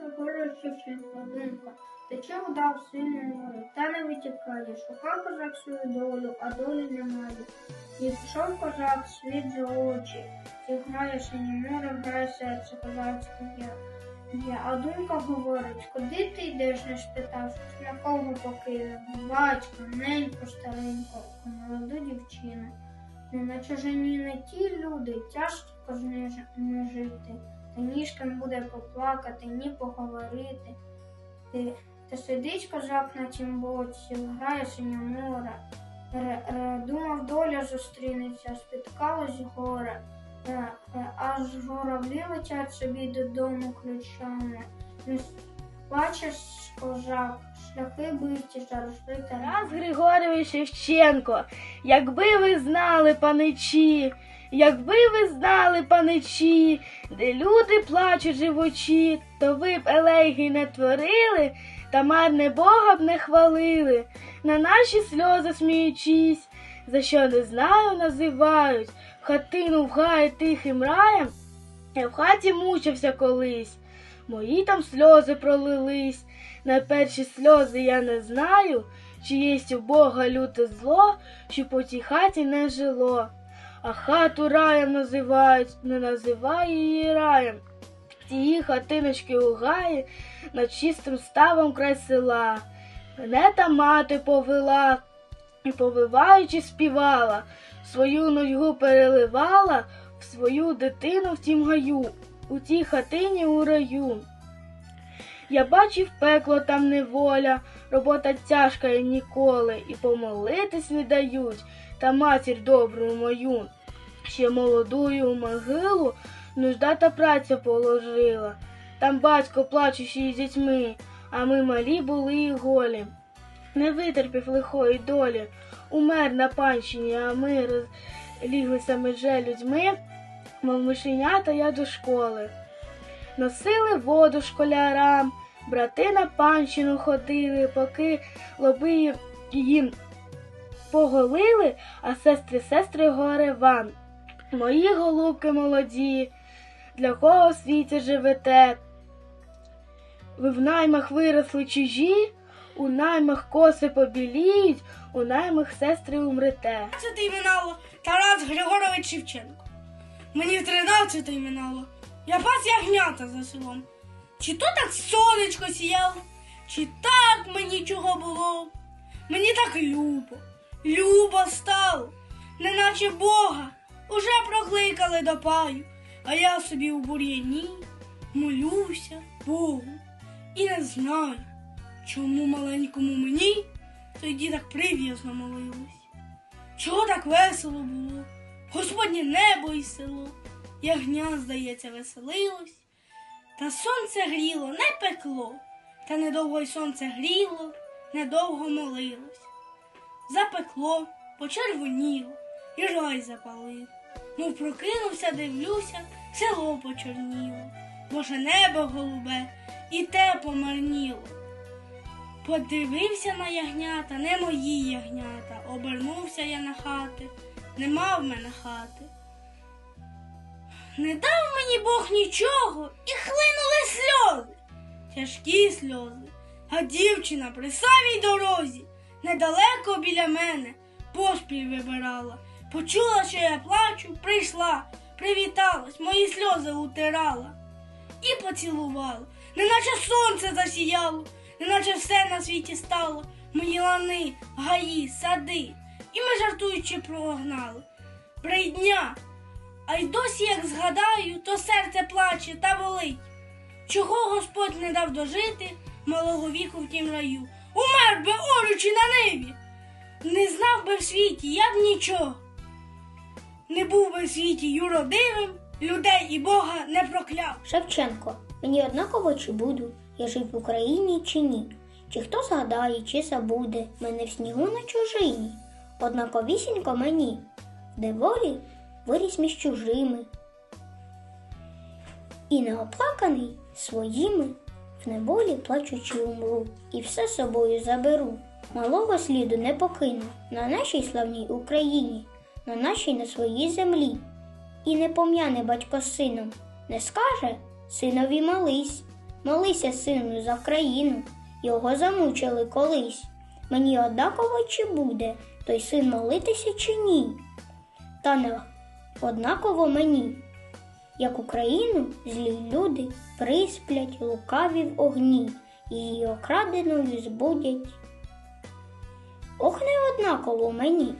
Григорович Шевченко, думка. Тече вода в сильне море, та не витікає. Шукав козак свою долю, а долі немає. І пішов козак світ за очі, і грає синє море, грає серце козацьке я. Є, а думка говорить, куди ти йдеш, не спитавшись, на кого покинув? Батька, неньку стареньку, молоду дівчину. Не на чужині не ті люди, тяжко не, ж- Та ніжкам буде поплакати, ні поговорити. Ти, та сидить козак на тім боці, грає синє море. Ре, ре, думав, доля зустрінеться, спіткалось горе. Аж журавлі летять собі додому ключами. Плаче козак, шляхи биті, жаршли та Тарас Григорович Шевченко, якби ви знали, паничі, якби ви знали, паничі, де люди плачуть живучі, то ви б елегій не творили, та марне Бога б не хвалили, на наші сльози сміючись, за що не знаю, називають, в хатину в гай тихим раєм, я в хаті мучився колись, мої там сльози пролились. На перші сльози я не знаю, чи єсть у Бога люте зло, що по тій хаті не жило. А хату раєм називають, не називає її раєм. Тії хатиночки у гаї над чистим ставом край села. Мене та мати повела і, повиваючи, співала, свою нудьгу переливала в свою дитину в тім гаю, у тій хатині у раю. Я бачив пекло там неволя, робота тяжка і ніколи, і помолитись не дають, та матір добру мою, ще молодую могилу, нужда та праця положила. Там батько плачущий з дітьми, а ми малі були і голі. Не витерпів лихої долі, умер на панщині, а ми розліглися меже людьми, мов мишенята я до школи. Носили воду школярам, брати на панщину ходили, поки лоби їм поголили, а сестри сестри горе вам. Мої голубки молоді, для кого в світі живете? Ви в наймах виросли чужі, у наймах коси побіліють, у наймах сестри умрете. 13 минало Тарас Григорович Шевченко. Мені 13 минало. Я пас ягнята за селом. Чи то так сонечко сіяло, чи так мені чого було. Мені так любо, любо стало, неначе Бога уже прокликали до паю, а я собі у бур'яні молюся Богу і не знаю, чому маленькому мені тоді так прив'язно молилась. Чого так весело було? Господнє небо і село, ягня, здається, веселилось, та сонце гріло, не пекло, та недовго й сонце гріло, недовго молилось. Запекло, почервоніло, і рай запалив. Мов прокинувся, дивлюся, село почорніло, Боже небо голубе, і те помарніло. Подивився на ягнята, не мої ягнята. Обернувся я на хати, нема в мене хати. Не дав мені Бог нічого і хлинули сльози, тяжкі сльози. А дівчина при самій дорозі, недалеко біля мене, поспіль вибирала. Почула, що я плачу, прийшла, привіталась, мої сльози утирала і поцілувала, неначе сонце засіяло, неначе все на світі стало, мої лани, гаї, сади, і ми жартуючи прогнали. Брейдня, а й досі, як згадаю, то серце плаче та болить. Чого Господь не дав дожити малого віку в тім раю? Умер би орючи на ниві. Не знав би в світі, я б нічого. Не був би в світі юродивим, людей і Бога не прокляв. Шевченко, мені однаково чи буду, я жив в Україні чи ні, чи хто згадає, чи забуде мене в снігу на чужині, однаковісінько мені, де волі виріс між чужими. І неоплаканий своїми, в неволі плачучи умру, і все собою заберу. Малого сліду не покину на нашій славній Україні, на нашій на своїй землі. І не пом'яне батько сином, не скаже синові молись, Молися, сину, за країну, його замучили колись. Мені однаково чи буде той син молитися чи ні? Та не однаково мені, як Україну злі люди присплять лукаві в огні, і її окраденою збудять. Ох, не однаково мені.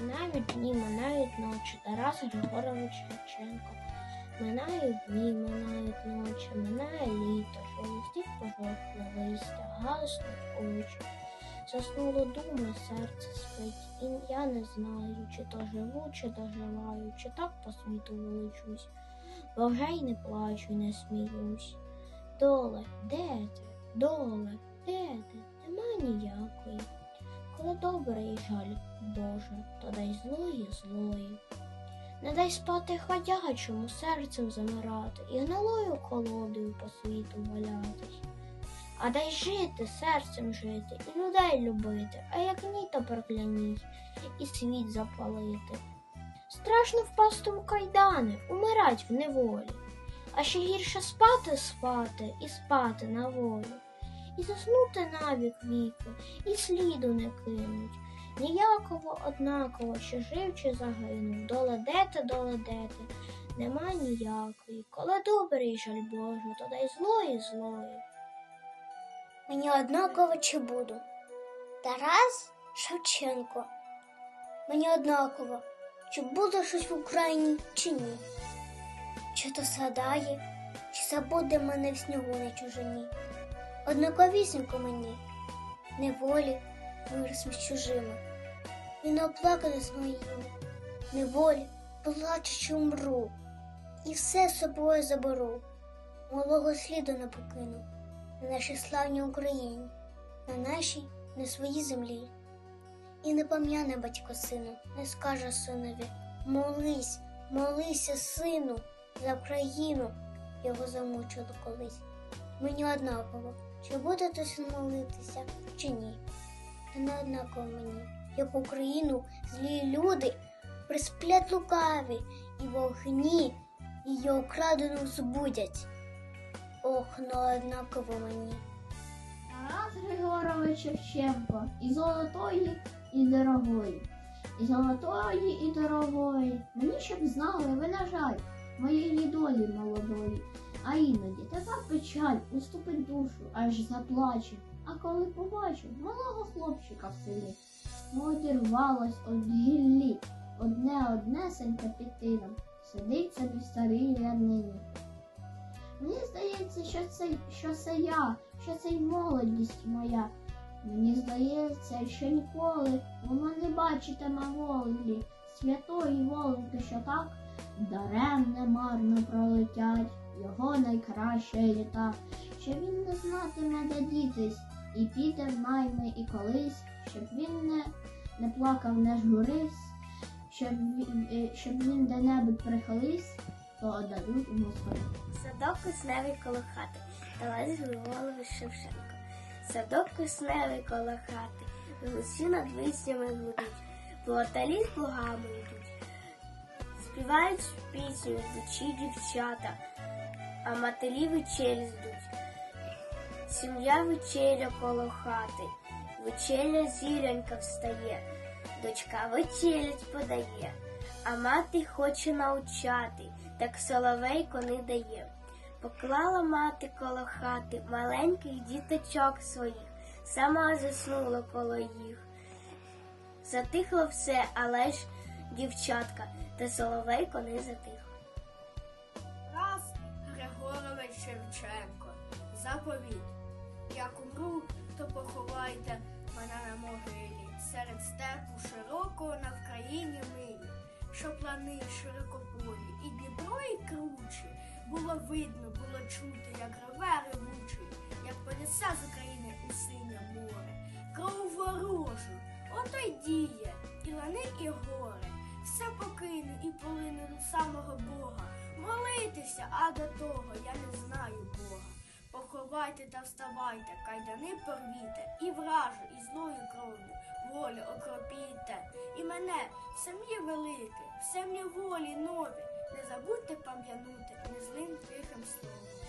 Минають дні, минають ночі, Тарас Григорович Шевченко. Минають дні, минають ночі, минає літо, шелестить пожовкле листя, гаснуть очі. Заснуло дума, серце спить, і я не знаю, чи то живу, чи доживаю, чи так по світу волочусь, бо вже й не плачу, не сміюсь. Доле, де ти? Доле, де ти? Нема ніякої. Коли добре і жаль, Боже, то дай злої злої. Не дай спати ходячому, серцем замирати і гнилою колодою по світу валятись. А дай жити, серцем жити, і людей любити, а як ні, то прокляніть, і світ запалити. Страшно впасти у кайдани, умирать в неволі, а ще гірше спати спати і спати на волю, і заснути навік віку, і сліду не кинуть. Ніякого однаково, що жив чи загинув, доледете, доледете, нема ніякої. Коли добрий жаль Боже, то дай злої злої. Мені однаково чи буду. Тарас Шевченко. Мені однаково, чи буде щось в Україні, чи ні. Чи то згадає, чи забуде мене в снігу на чужині. Однаковісінько мені, неволі вирос між чужими. І не оплакати своїми, неволі, плачучи умру, і все з собою заберу, малого сліду не покину на нашій славній Україні, на нашій не своїй землі. І не пом'яне батько сину, не скаже синові молись, молися, сину, за Україну його замучили колись. Мені однаково, чи буде син молитися, чи ні. Та не однаково мені, як Україну злі люди присплять лукаві і в огні її окрадену збудять. Ох, не однаково мені. Тарас Григорович Шевченко і золотої, і дорогої, і золотої, і дорогої. Мені щоб знали, ви, на жаль, моєї долі молодої. А іноді така печаль уступить душу, аж заплаче. А коли побачу малого хлопчика в селі, одірвалось од гіллі, одне однесеньке під тином, сидить собі в старій ряднині. Мені здається, що це, що це я, що це й молодість моя. Мені здається, що ніколи воно не бачитиме волі, святої воленьки, що так даремне марно пролетять його найкраще літа, що він не знатиме, де дітись, і піде в найми і колись, щоб він не, не плакав, не журився, щоб, він- е, щоб він де-небудь прихилився, то отдадуть у Москву. Садок кисневий коло хати, Тарас Григорович Шевченко. Садок кисневий коло хати, гусі над виснями гудуть, плотарі з плугами йдуть. Співають пісню йдучі дівчата, а матері вечері здуть. Сім'я вечеря коло хати, вечеря зіронька встає, дочка вечерять подає, а мати хоче навчати, так соловейко не дає. Поклала мати коло хати маленьких діточок своїх, сама заснула коло їх. Затихло все, але ж дівчатка, та соловейко не затихло. Тарас Григорович Шевченко. Заповіт. Як умру, то поховайте мене на могилі. Серед степу широкого на Вкраїні милі, що плани широкополі, і Дніпро, і кручі. Було видно, чути, як реве ревучий, як понесе з України у синє море. Кров ворожу, ото й діє, і лани, і горе. Все покине і полине до самого Бога. Молитися, а до того я не знаю Бога. Поховайте та вставайте, кайдани порвіте, і вражу, і злою кров'ю волю окропійте. І мене в сім'ї велике, в сім'ї волі нові, не забудьте пам'янути незлим тихим словом.